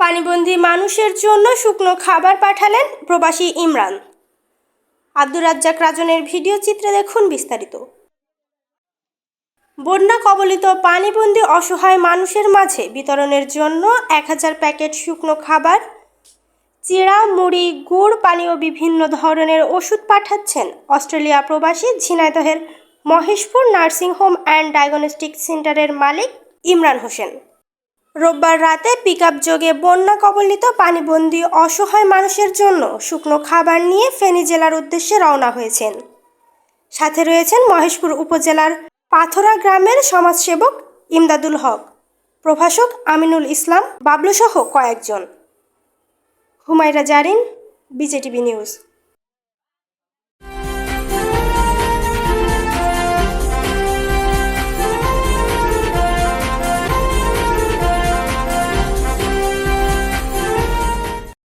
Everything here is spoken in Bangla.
পানিবন্দী মানুষের জন্য শুকনো খাবার পাঠালেন প্রবাসী ইমরান। আব্দুর রাজ্জাক রাজনের ভিডিও চিত্রে দেখুন বিস্তারিত। বন্যা কবলিত পানিবন্দী অসহায় মানুষের মাঝে বিতরণের জন্য এক হাজার প্যাকেট শুকনো খাবার, চিড়া, মুড়ি, গুড় পানি ও বিভিন্ন ধরনের ওষুধ পাঠাচ্ছেন অস্ট্রেলিয়া প্রবাসী ঝিনাইদহের Maheshpur nursing home and diagnostic সেন্টারের মালিক ইমরান হোসেন। রোববার রাতে পিকআপ যোগে বন্যা কবলিত পানিবন্দী অসহায় মানুষের জন্য শুকনো খাবার নিয়ে ফেনী জেলার উদ্দেশ্যে রওনা হয়েছেন। সাথে রয়েছেন মহেশপুর উপজেলার পাথরা গ্রামের সমাজসেবক ইমদাদুল হক, প্রভাষক আমিনুল ইসলাম বাবলুসহ কয়েকজন। Humaira Zarin, BJTV news.